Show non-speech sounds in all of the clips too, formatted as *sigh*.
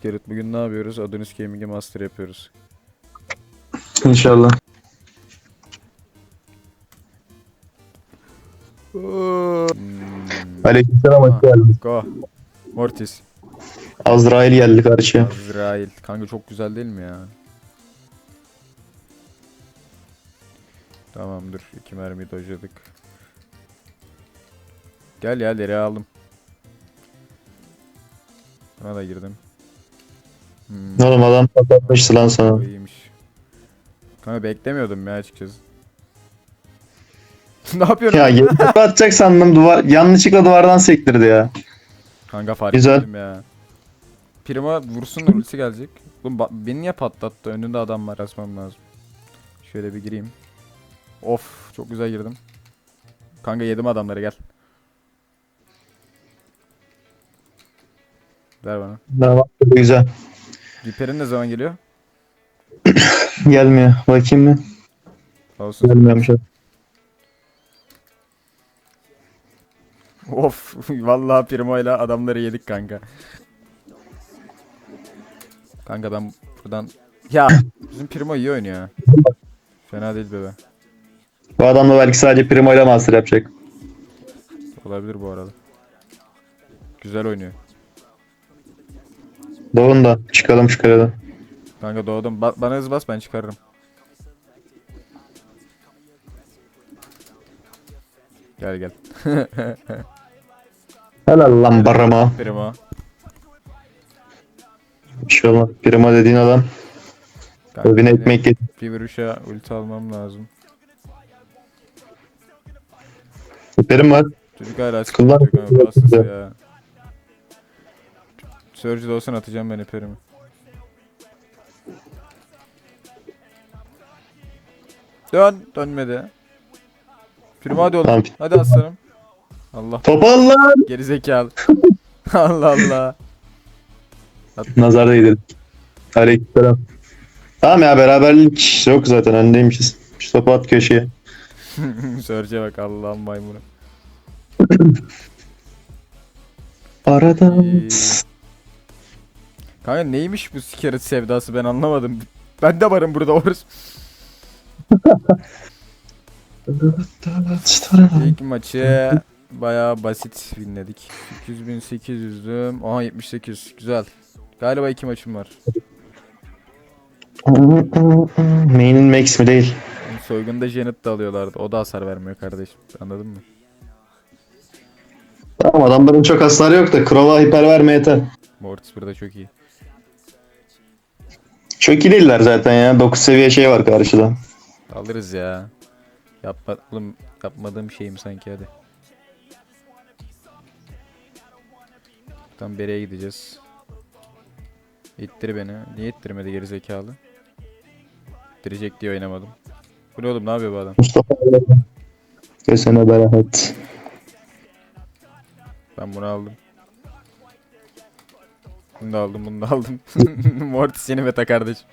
İskelet bugün ne yapıyoruz? Adonis Gaming'e master yapıyoruz. İnşallah. Hmm. Aleykümselam hoş geldin. Go. Mortis. Azrail geldi karşıya. Azrail. Kanka çok güzel değil mi ya? Tamamdır. iki mermi dojladık. Gel ya nereye aldım. Buna da girdim. Hmm. Oğlum adam patlatmıştı lan sana. İyiymiş. Kanka beklemiyordum ya açıkçası. *laughs* ne yapıyorum? Ya yere *laughs* atacak sandım duvar yanlışlıkla duvardan sektirdi ya. Kanka fark Güzel. ettim ya. Prima vursun ultisi gelecek. Oğlum beni niye patlattı? Önünde adam var. Asmam lazım. Şöyle bir gireyim. Of çok güzel girdim. Kanka yedim adamları gel. Ver bana. Tamam, güzel. Viper'in ne zaman geliyor? *coughs* Gelmiyor. Bakayım mı? Olsun. Gelmiyormuş. Of *laughs* vallahi Primo ile adamları yedik kanka. Kanka ben buradan ya bizim Primo iyi oynuyor ha. Fena değil bebe. Bu adam da belki sadece Primo ile master yapacak. Olabilir bu arada. Güzel oynuyor. Doğun da çıkalım şu kareden. Kanka doğdum. Ba- bana hız bas ben çıkarırım. Gel gel. *laughs* Helal lan Barama. Şey olmaz. Primo dediğin adam Kanka evine benim ekmek getir. Bir vuruşa ulti almam lazım. Süperim var. Çocuk hala Kullan- sıkıntı yok kanka. Hastası ya. Surge olsun atacağım ben iperimi. Dön. Dönmedi. Primo hadi oğlum. Hadi aslanım. Allah. Topal lan. Geri zekalı. *laughs* Allah Allah. Nazar değdi. Aleykümselam. Tamam ya beraberlik yok zaten öndeymişiz. Şu topu at köşeye. *laughs* Surge'e bak Allah'ın maymunu. Aradan. İyi. Kanka neymiş bu sikerit sevdası ben anlamadım. Ben de varım burada orası. İlk maçı bayağı basit winledik. 8800'düm. Aha 78. Güzel. Galiba iki maçım var. Main'in max mi değil? Soygunda Janet de alıyorlardı. O da hasar vermiyor kardeşim. Anladın mı? Tamam adamların çok hasarı yok da Krova hiper verme yeter. Mortis burada çok iyi. Çok iyi değiller zaten ya. 9 seviye şey var karşıda. Alırız ya. Yapma, oğlum, yapmadığım şeyim sanki hadi. Tam bereye gideceğiz. İttir beni. Niye ittirmedi geri zekalı? İttirecek diye oynamadım. Bu ne oğlum ne yapıyor bu adam? Mustafa Kesene bereket. Ben bunu aldım. Bunu da aldım, bunu da aldım. *laughs* Mortis yeni meta kardeşim.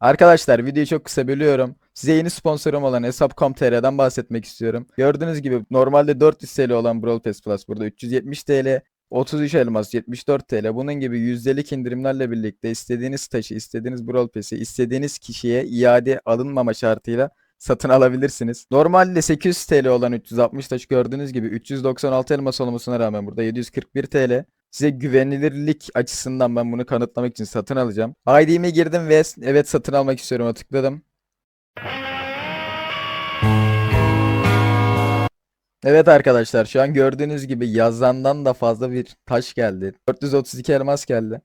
Arkadaşlar videoyu çok kısa bölüyorum. Size yeni sponsorum olan Hesap.com.tr'den bahsetmek istiyorum. Gördüğünüz gibi normalde 400 TL olan Brawl Pass Plus burada 370 TL, 33 elmas 74 TL. Bunun gibi yüzdelik indirimlerle birlikte istediğiniz taşı, istediğiniz Brawl Pass'i, istediğiniz kişiye iade alınmama şartıyla satın alabilirsiniz. Normalde 800 TL olan 360 taş gördüğünüz gibi 396 elmas olmasına rağmen burada 741 TL. Size güvenilirlik açısından ben bunu kanıtlamak için satın alacağım. ID'me girdim ve evet satın almak istiyorum tıkladım. Evet arkadaşlar şu an gördüğünüz gibi yazandan da fazla bir taş geldi. 432 elmas geldi.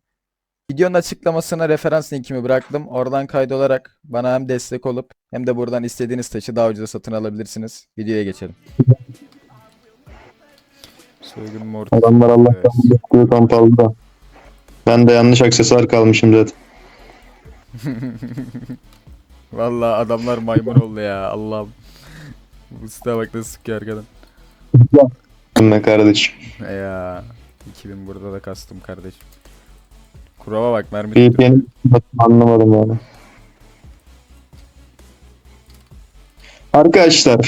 Videonun açıklamasına referans linkimi bıraktım. Oradan kaydolarak bana hem destek olup hem de buradan istediğiniz taşı daha ucuza satın alabilirsiniz. Videoya geçelim. Soygun Mortis. Adamlar Allah Evet. kahretsin kamp aldı da. Ben de yanlış aksesuar kalmışım zaten. *laughs* Vallahi adamlar maymun oldu ya Allah'ım. Bu site bak nasıl sıkıyor arkadan. Ne kardeşim. E ya 2000 burada da kastım kardeşim. Kurava bak mermi anlamadım yani. Arkadaşlar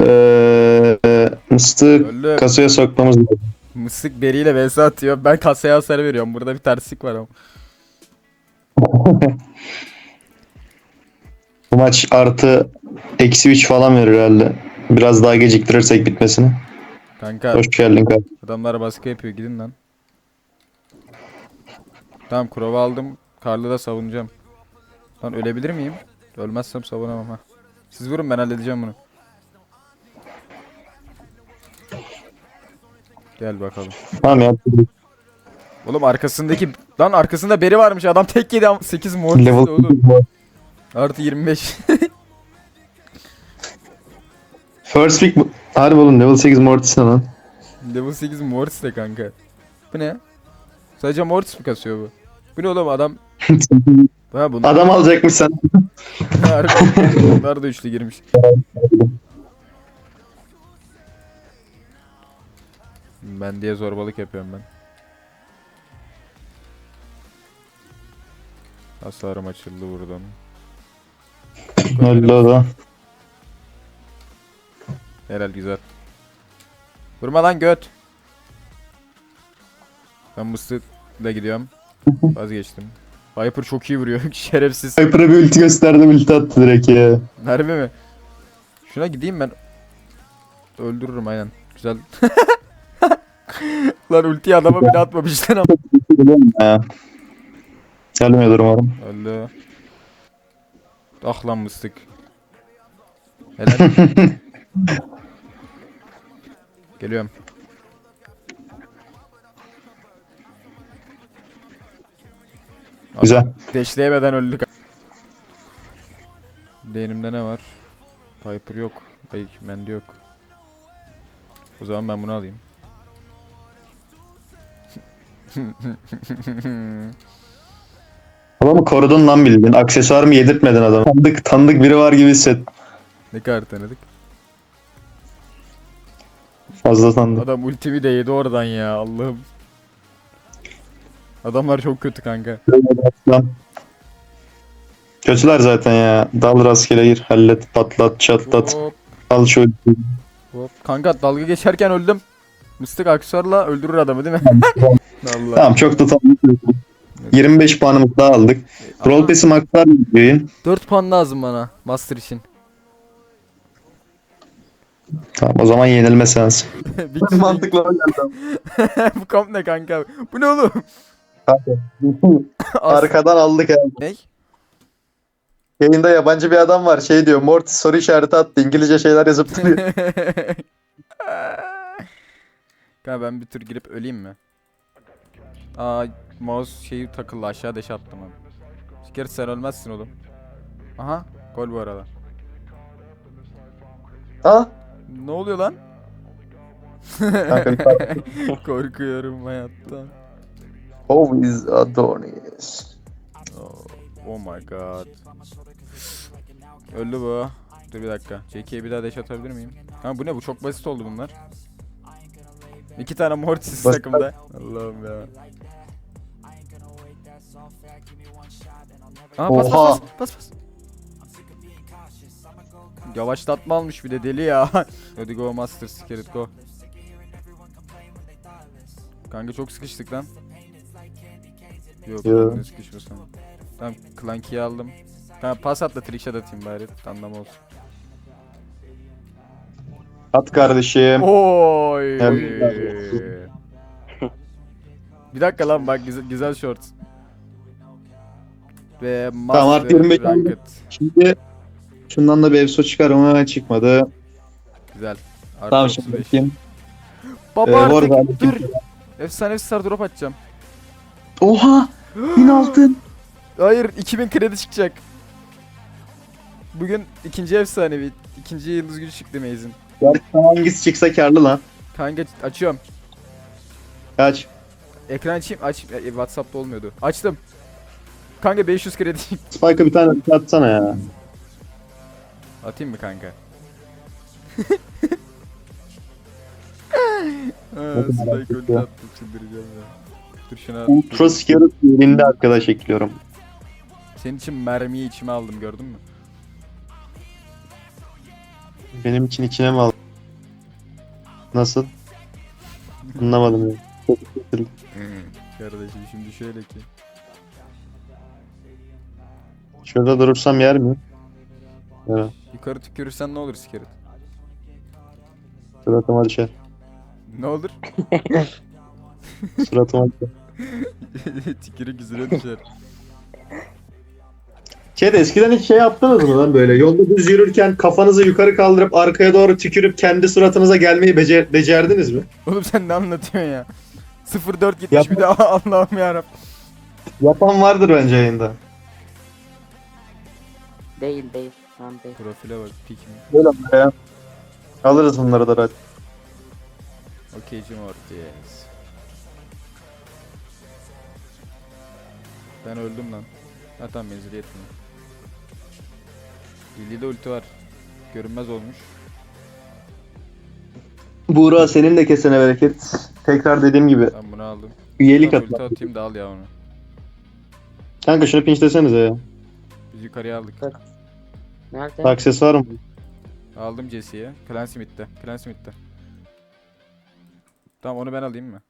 eee mıstığı Öldü. kasaya sokmamız lazım. Mısık beriyle vs atıyor. Ben kasaya hasar veriyorum. Burada bir terslik var ama. *laughs* Bu maç artı eksi 3 falan verir herhalde. Biraz daha geciktirirsek bitmesini. Kanka Hoş geldin kardeşim. adamlar baskı yapıyor. Gidin lan. Tamam kurova aldım. Karlı da savunacağım. Lan ölebilir miyim? Ölmezsem savunamam ha. Siz vurun ben halledeceğim bunu. Gel bakalım. Tamam ya. Oğlum arkasındaki lan arkasında beri varmış. Adam tek yedi 8 mor Level oğlum. Artı 25. *laughs* First pick Harbi oğlum level 8 Mortis ne lan? Level 8 Mortis de kanka. Bu ne? Sadece Mortis mi kasıyor bu? Bu ne oğlum adam? *laughs* Ha bunlar, Adam alacakmış sen. *laughs* Harbi, bunlar da üçlü girmiş. Ben diye zorbalık yapıyorum ben. Hasarım açıldı buradan. Öyle da. Helal güzel. Vurma lan göt. Ben Mısır'la gidiyorum. Vazgeçtim. Viper çok iyi vuruyor. *laughs* Şerefsiz. Viper'a bir ulti gösterdim ulti attı direkt ya. Harbi mi? Şuna gideyim ben. Öldürürüm aynen. Güzel. *laughs* lan ultiyi adama bile atmamışlar ama. Gelmiyordur umarım. Öldü. Ah lan mıstık. Helal. *laughs* Geliyorum. Güzel. Deşleyemeden öldük. Beynimde ne var? Piper yok. Ay, bende yok. O zaman ben bunu alayım. Adamı korudun lan bildin. Aksesuar mı yedirtmedin adamı? Tanıdık, tanıdık biri var gibi hisset. ne kadar tanıdık. Fazla tanıdık. Adam ultimi de yedi oradan ya Allah'ım. Adamlar çok kötü kanka. Kötüler zaten ya. Dal rastgele gir. Hallet, patlat, çatlat. Hop, Al şu hop. Kanka dalga geçerken öldüm. Mıstık aksesuarla öldürür adamı değil mi? Tamam *laughs* çok da tanıdık. 25 puanımız daha aldık. Roll Pass'i maklar yayın. 4 puan lazım bana Master için. Tamam o zaman yenilme seansı. *laughs* Bir kişi- Mantıklı *laughs* Bu kamp ne kanka? Bu ne oğlum? *laughs* Arkadan aldık abi. Ne? Yayında yabancı bir adam var şey diyor Mortis soru işareti attı İngilizce şeyler yazıp duruyor. *laughs* kanka ben bir tur girip öleyim mi? Aa mouse şeyi takıldı aşağı deş attım abi. Şeker sen ölmezsin oğlum. Aha gol bu arada. ha? Ne oluyor lan? Kanka *laughs* Korkuyorum hayattan. Oh is Adonis. Oh, oh my god. Öldü bu. Dur bir dakika. JK'ye bir daha deş atabilir miyim? Ha bu ne? Bu çok basit oldu bunlar. İki tane Mortis Basit. takımda. Allah'ım ya. Aa, pas, Oha. Pas, pas, pas, pas. Yavaşlatma almış bir de deli ya. *laughs* Hadi go Master Spirit go. Kanka çok sıkıştık lan. Yok Yo. ne sıkışmasın. Tamam Clanky'yi aldım. Tamam pas atla trickshot atayım bari. Anlam olsun. At kardeşim. Oy. Bir dakika lan bak güzel, güzel shorts. Ve Tamam, Master artı 25 Ranked. Şimdi şundan da bir EFSO çıkar ama çıkmadı. Güzel. Artı Tamam 35. şimdi bakayım. Baba Ee, artık dur. Efsane star drop atacağım. Oha! 1000 altın. Hayır 2000 kredi çıkacak. Bugün ikinci efsanevi. ikinci yıldız gücü çıktı Maze'in. Gerçekten hangisi çıksa karlı lan. Kanka açıyorum. Kaç? Ekran açayım. Aç. e, Whatsapp'ta olmuyordu. Açtım. Kanka 500 kredi Spike'a bir tane atsana ya. Atayım mı kanka? *laughs* Aa, Spike ulti attım çıldıracağım ya. Dur şuna Ultra Scarlet yerinde arkadaş ekliyorum. Senin için mermiyi içime aldım gördün mü? Benim için içine mi aldın? Nasıl? Anlamadım ya. Kardeşim şimdi şöyle ki. Şurada durursam yer mi? Evet. Yukarı tükürürsen ne olur sikerit? Suratıma düşer. Ne olur? *laughs* Suratıma düşer. *laughs* Tükürük yüzüne düşer. Chat eskiden hiç şey yaptınız mı lan böyle? Yolda düz yürürken kafanızı yukarı kaldırıp arkaya doğru tükürüp kendi suratınıza gelmeyi becer- becerdiniz mi? Oğlum sen ne anlatıyorsun ya? 04 gitmiş Yapma. bir de *laughs* Allah'ım yarabbim. Yapan vardır bence yayında. Değil değil. Tamam değil. Profile bak pik mi? Böyle ya. Alırız bunları da hadi. Okeyci Mortis. Ben öldüm lan. Ha tamam menziliyet mi? Lili'de ulti var. Görünmez olmuş. Buğra senin de kesene bereket. Tekrar dediğim gibi Ben bunu aldım. üyelik Ben at. ulti atayım da al ya onu. Kanka şunu pinçlesenize ya. Biz yukarıya aldık. Nerede? Aksesuar mı? Aldım Jesse'ye. Clancy mid'de. Tamam onu ben alayım mı?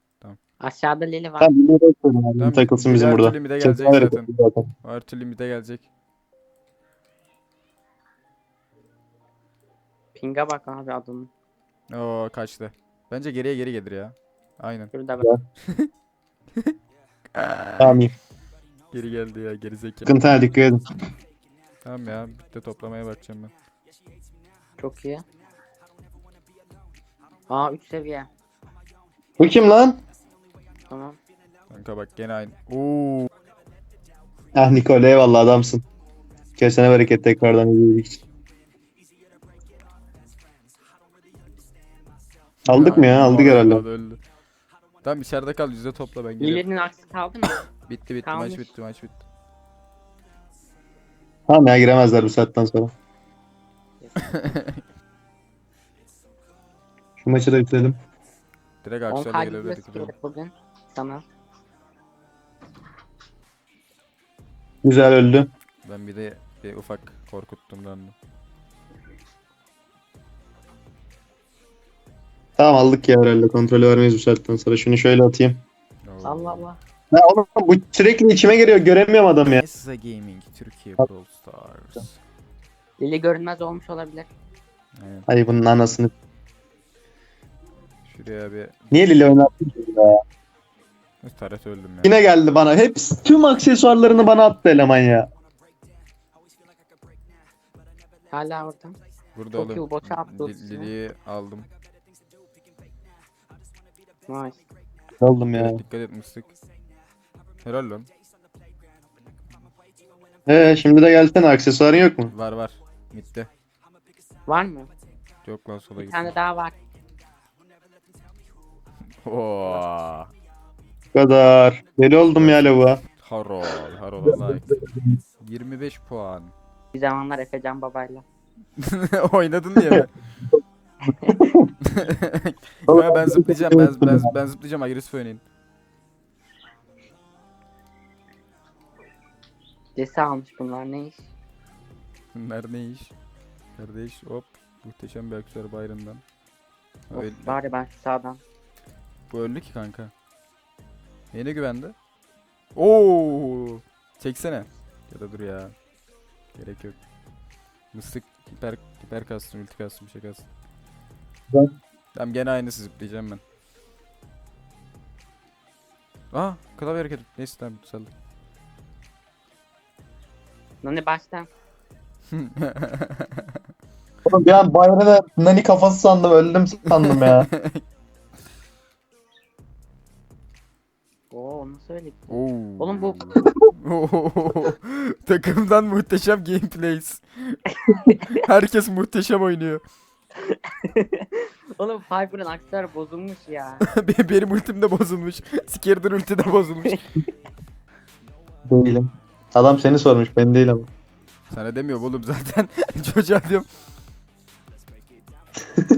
Aşağıda Lili var. Tamam, abi, Tamam, takılsın bizim burada. türlü mid'e Çok gelecek hayret zaten. ettim zaten. Her türlü mid'e gelecek. Ping'e bak abi adamın. Oo kaçtı. Bence geriye geri gelir ya. Aynen. Şurada bak. *laughs* Tamam iyi. Geri geldi ya geri zekalı. Sıkıntına dikkat edin. Tamam ya bitti toplamaya bakacağım ben. Çok iyi. Aa 3 seviye. Bu kim lan? Tamam. Kanka bak gene aynı. Oo. Ah Nikol eyvallah adamsın. Kesene bereket tekrardan izledik için. Aldık mı ya? Aldık herhalde. öldü. Tamam içeride kal yüzde topla ben geliyorum. Lili'nin aksi kaldı mı? *laughs* Bitti bitti Kalmış. maç bitti maç bitti. Tamam ya giremezler bu saatten sonra. *laughs* Şu maçı da bitirelim. Direkt 10 aksiyona kalbimle gelebilirdik. biliyorum. sıkıldık bugün. Sana. Güzel öldü. Ben bir de bir ufak korkuttum ben de. Tamam aldık ya herhalde. Kontrolü vermeyiz bu saatten sonra. Şunu şöyle atayım. Oo. Allah Allah. Ya oğlum bu sürekli içime geliyor. Göremiyorum adamı ya. Nessa Gaming Türkiye Brawl Stars. Lili görünmez olmuş olabilir. Aynen. Ay bunun anasını. Şuraya bir Niye Lili oynattın ki ya? Taret öldüm ya. Yine geldi bana. Hepsi tüm aksesuarlarını bana attı eleman ya. Hala orada. Burada Çok iyi, oğlum. boşa attı Li- ultisini. Lili'yi aldım. Nice. Aldım ya. Evet, dikkat et mıstık. Helal lan. Ee şimdi de gelsene aksesuarın yok mu? Var var. Mitte. Var mı? Yok lan sola Bir git. tane daha var. *laughs* Oo. Bu kadar. Deli oldum ya lavuğa. Harol. Harol like. 25 puan. Bir zamanlar Efecan babayla. *laughs* Oynadın diye mi? *laughs* ben, ben zıplayacağım. Ben, ben, ben zıplayacağım. Agresif oynayın. Cesi almış bunlar ne iş? Bunlar ne iş? Kardeş hop. Muhteşem bir aktör Byron'dan. Of, Öyle, bari ben şu sağdan. bu öldü ki kanka. Neyine güvendi? Oo! Çeksene. Ya da dur ya. Gerek yok. Mıstık hiper, hiper kastım, ulti kastım, bir şey kastım. Ben- Tamam gene aynısı zıplayacağım ben. Aa klavye hareket. Neyse tamam saldım. Nani baştan. *laughs* Oğlum bir an Bayron'a nani kafası sandım. Öldüm sandım ya. *laughs* Oo nasıl öyle? Oo. Oğlum bu. *laughs* Takımdan muhteşem gameplays. *laughs* Herkes muhteşem oynuyor. Oğlum Piper'ın aksiyonu bozulmuş ya. *laughs* Be- Benim ultim de bozulmuş. Skerder ulti de bozulmuş. Değilim. Adam seni sormuş. Ben değil ama. Sana demiyorum oğlum zaten. Çocuğa diyorum.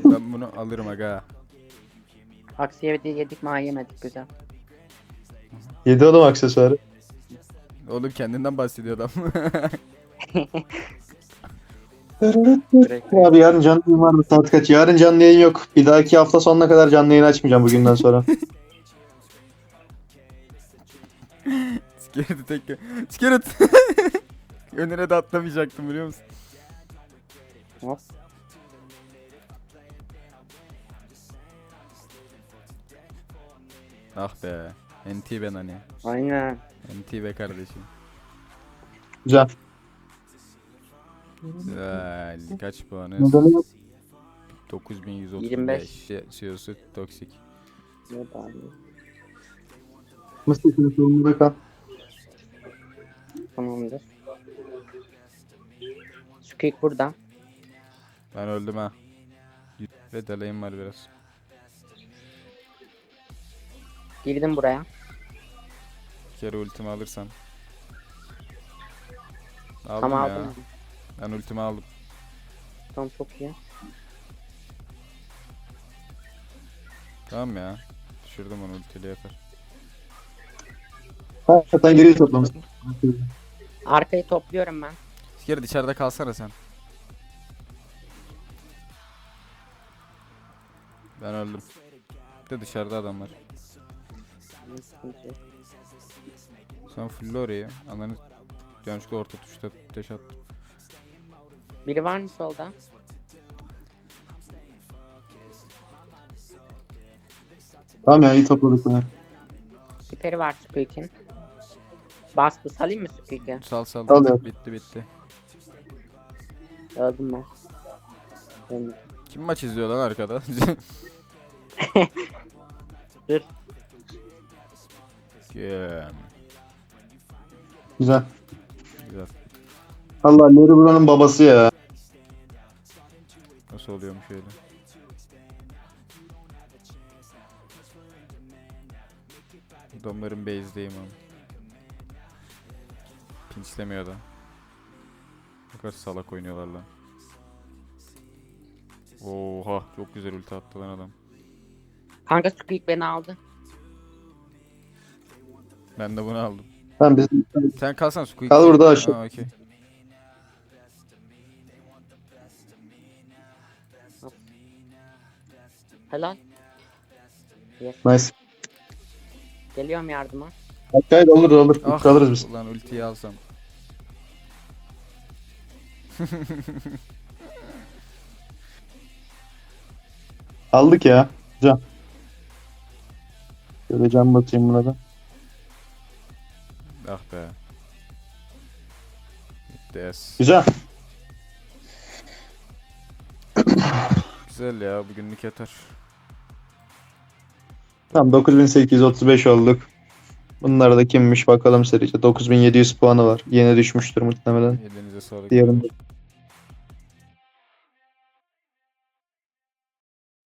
ben bunu alırım aga. Aksiye bir yedik mi Ay, yemedik güzel. Yedi oğlum aksesuarı. Oğlum kendinden bahsediyor adam. Direkt. Abi yarın canlı yayın var mı? Saat kaç? Yarın canlı yayın yok. Bir dahaki hafta sonuna kadar canlı yayın açmayacağım bugünden sonra. *laughs* Skelet'i tek... Skelet! *laughs* Önüne de atlamayacaktım biliyor musun? Ah be. NT ben hani. Aynen. NT be kardeşim. Güzel. Güzel. Kaç puanı? Nedeni yok. 9135. 25. CEO'su toksik. Evet abi. Mısır'ın sorumluluğu kal. Tamamdır. Squeak burada. Ben öldüm ha. Ve delayım var biraz. Girdim buraya. Bir kere ultimi alırsam. Aldım Tamam ya. aldım. Ben ultimi aldım. Tamam çok iyi. Tamam ya. Düşürdüm onu ultiyle yeter. Hakikaten geriye toplamışsın. Arkayı topluyorum ben. Bir kere dışarıda kalsana sen. Ben öldüm. Bir de dışarıda adam var. Sıkıntı yok. Sen full orayı. Ananı yanlışlıkla orta tuşta ateş attım. Biri var mı solda? Tamam ya iyi topladık bunu. Siperi var Squeak'in. Bastı salayım mı Squeak'i? Sal sal. Ya. Bitti bitti. Öldüm ben. Öldüm. Kim maç izliyor lan arkada? *laughs* Dur. Gem. Güzel. Güzel. Allah Larry buranın babası ya. Nasıl oluyormuş öyle? Adamların base'deyim ama. Pinçlemiyor da. Ne kadar salak oynuyorlar lan. Oha çok güzel ulti attı lan adam. Kanka Squeak beni aldı. Ben de bunu aldım. Tamam biz Sen kalsan Squeak. Kal burada aşağı. Ha okey. Helal. Yes. nice. Geliyorum yardıma. Gayet olur olur. Ah, Kalırız biz. Ulan ultiyi alsam. Aldık ya. Güzel. Şöyle cam batayım buna da. Ah be. Es. Güzel. Güzel ya bugünlük yeter. Tamam 9835 olduk. Bunlar da kimmiş bakalım serice. 9700 puanı var. Yine düşmüştür muhtemelen. Elinize sağlık. Diğerinde